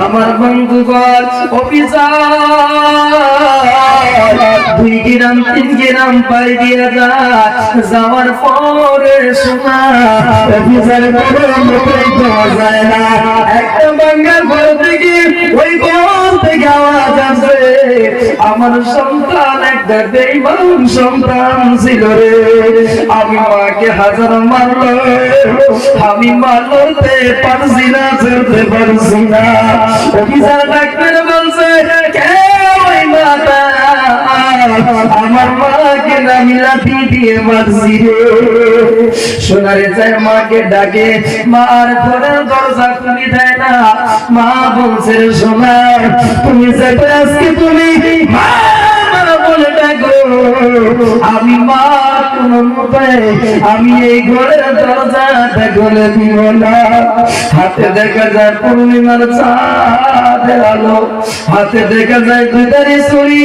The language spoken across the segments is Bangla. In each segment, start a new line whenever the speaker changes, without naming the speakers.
আমার বন্ধুগণ অফিসার দুই তিন গ্রাম পাই দিয়ে যাওয়ার পরে আমার সন্তান একটা বেইমান সন্তান ছিল রে। আমি মাকে হাজার মারলো, আমি মারতে পারছি না, চলতে পারছি না। অফিসার ডাক্তার বলছে আমার মাকে লাঠি দিয়ে রে সোনারে মাকে ডাকে মা আর ঘরের দরজা খুলি দেয় না। মা বলছে সোনার সোনা, তুমি আজকে তুমি? মা বলে, ডাকো। আমি মা আমি এই ঘরের দরজাটা খুলে দিব না। হাতে দেখা যায় পূর্ণিমার চাঁদের আলো। হাতে দেখা যায় দুধারি ছুরি।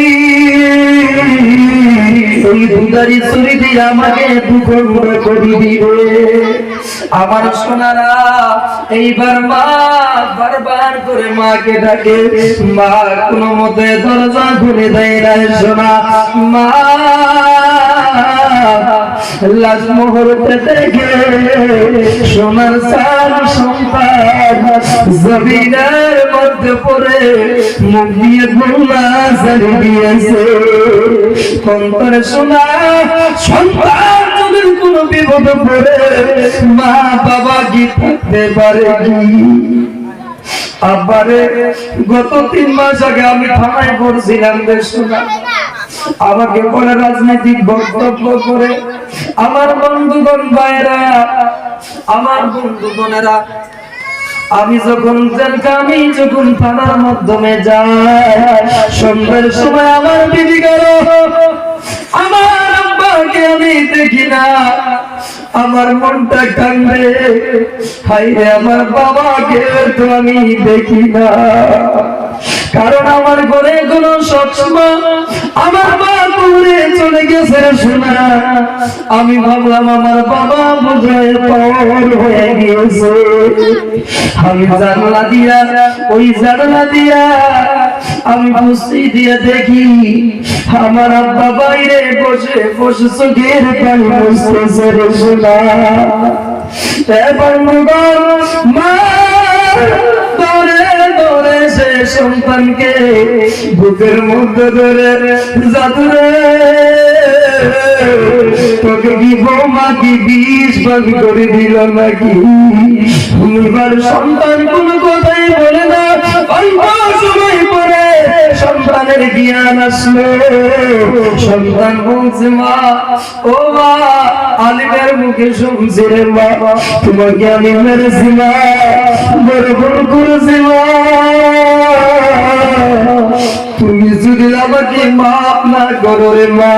ওই দুধারি ছুরি দিয়ে আমাকে দুখন্ড করে দিবে। আমার সোনারা, এইবার মা বারবার করে মাকে ডাকে। মা কোনো মতে দরজা খুলে দেয় না সোনা। মা লাশ মুহূর্তে দেখে সোনার সার সন্তান জমিনের মধ্যে পড়ে মুখ দিয়ে গোলা জারি দিয়েছে অন্তরে সোনা সন্তান যদি কোনো বিপদে পড়ে, মা বাবা কি থাকতে পারে কি? আবারে গত তিন মাস আগে আমি থানায় পড়ছিলাম রে আমাকে বলে রাজনৈতিক বক্তব্য করে, আমার বন্ধুগণ ভাইরা আমার বন্ধুগণেরা, আমি যখন আমি যখন থানার মাধ্যমে যাই, সন্ধ্যের সময় আমার বিবি গেল আমার আব্বাকে আমি দেখি না। আমার মনটা কান্দে। হাই রে আমার বাবাকে তো আমি দেখি না। কারণ আমার ঘরে কোনো সবসময় আমার পুরে চলে গেছে শোনা। আমি ভাবলাম, আমার বাবা বোঝায় পর হয়ে গিয়েছে। আমি জানলা দিয়া, ওই জানলা দিয়া আমি বসি দিয়ে দেখি আমার আব্বা বাইরে বসে বসে চোখের পানি বসতেছে মুগল মা সন্তানকে বুকের মধ্যে ধরে তোকে কি বৌমা কি বিষ করে দিল নাকি? এবার সন্তান কোন কথাই বলে না। সন্তানের জ্ঞান আসলো। সন্তান বলছে মা, ও মা, আলিমের মুখে শুনছি রে মা তোমাকে আমি মেরেছি মা, বড় বড় করেছি মা। তুমি যদি আমাকে মাপ না করো রে মা,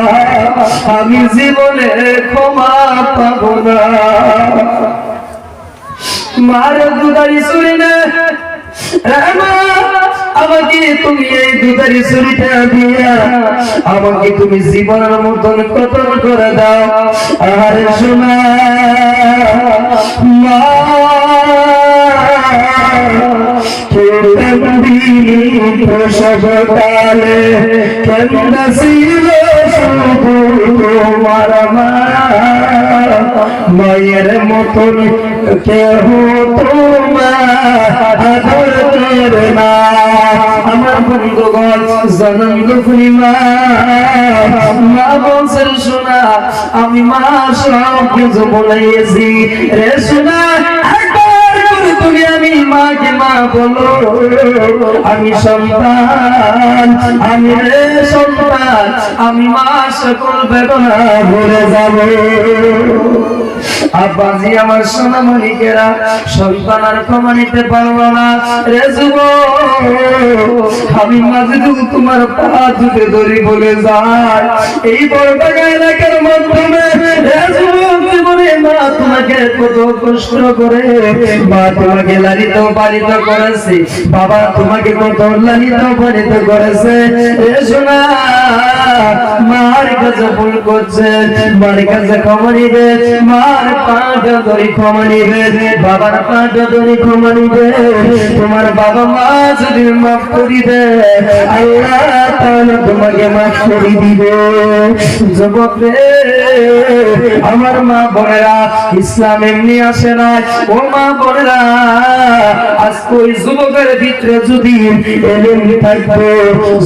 আমি জীবনে ক্ষমা পাবো না। মার দুদারি শুনে না আমাকে তুমি এই দুধারি ছুরিটা দিয়া আমাকে তুমি জীবনের মতন কতল করে দাও। আরে শোনা মা কেন্দ্র ছিল মা। মায়ের মতন কেহ তোমার না। আমার বন্ধুগণ জনন্দ পূর্ণিমা মা বলছেন, শোনা, আমি মা সব কিছু বলেছি রে শোনা। আমি মা বলো, আমি সন্তান, আমি রে সন্তান, আমি মা সকল বেদনা ভুলে যাব। আব্বাজি আমার সোনা মালিকেরা সন্তান আর ক্ষমা নিতে পারব না। রে যুব আমি মাঝে তোমার পা দুটো ধরি বলে যায়। এই বড় টাকা এলাকার মাধ্যমে, রে যুবক, জীবনে মা তোমাকে কত কষ্ট করে, মা তোমাকে পালিত করেছে। বাবা তোমাকে কত লালিত পালিত করেছে। মার কাছে করছে, মার কাছে মার বাবার তোমার বাবা মা যদি মাফ করি দে আল্লাহ তাহলে তোমাকে মাফ করে দিবে। যুবক রে, আমার মা বোনেরা, ইসলাম এমনি আসে না ও মা বোনেরা আজকে ওই যুবকের ভিতরে যদি এলেন থাকবে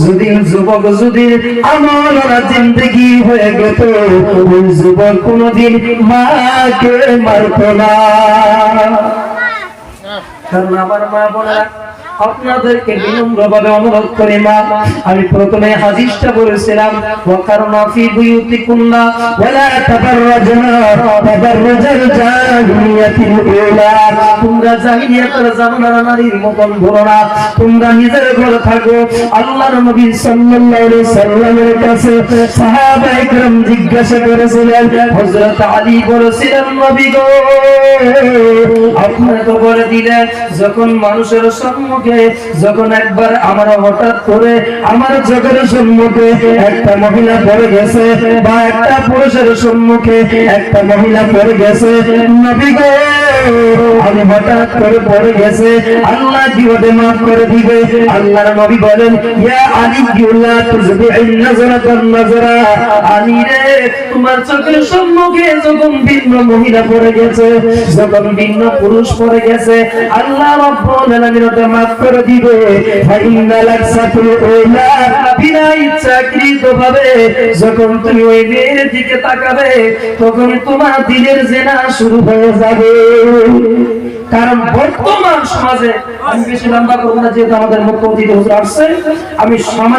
যদি যুবক যদি আমল জিন্দগি হয়ে গেত ওই যুবক কোনদিন মাকে মারত না। কারণ আমার মা বোনেরা আপনাদেরকে বিনম্রভাবে অনুরোধ করে মা আমি প্রথমে হাদিসটা বলেছিলাম ওয়াকারনা ফি বুয়ুতিকুন্না ওয়ালা তাবাররাজনা তাবাররাজাল জাহিলিয়াতিল উলা তোমরা জাহিলিয়াতের জামানার নারীর মতন ঘোরো না তোমরা নিজের ঘরে থাকো আল্লাহর নবী সাল্লাল্লাহু আলাইহি সাল্লামের কাছে সাহাবায়ে کرام জিজ্ঞাসা করেছিলেন হযরত আলী বলেছিলেন নবী গো আপনি তো বলে দিলেন যখন মানুষের সম্মুখে যখন একবার আমার হঠাৎ করে আমার চোখের সম্মুখে একটা মহিলা পড়ে গেছে বা একটা পুরুষের সম্মুখে একটা মহিলা পড়ে গেছে আমি হঠাৎ করে পড়ে গেছে, আল্লাহ ওটা মাফ করে দিবে? আল্লাহর নবী বলেন আল্লাহ মাফ করে দিবে। ফাইন্না লাকসাতুল ওলা বিনা ইচ্ছাকৃত ভাবে যখন তুমি ওই মেয়ের দিকে তাকাবে, তখন তোমার দিলের জেনা শুরু হয়ে যাবে। কারণ বর্তমান সমাজে আমি বেশি লম্বা করব না, যেহেতু আমাদের মুখ্যমন্ত্রী আমি সমাজ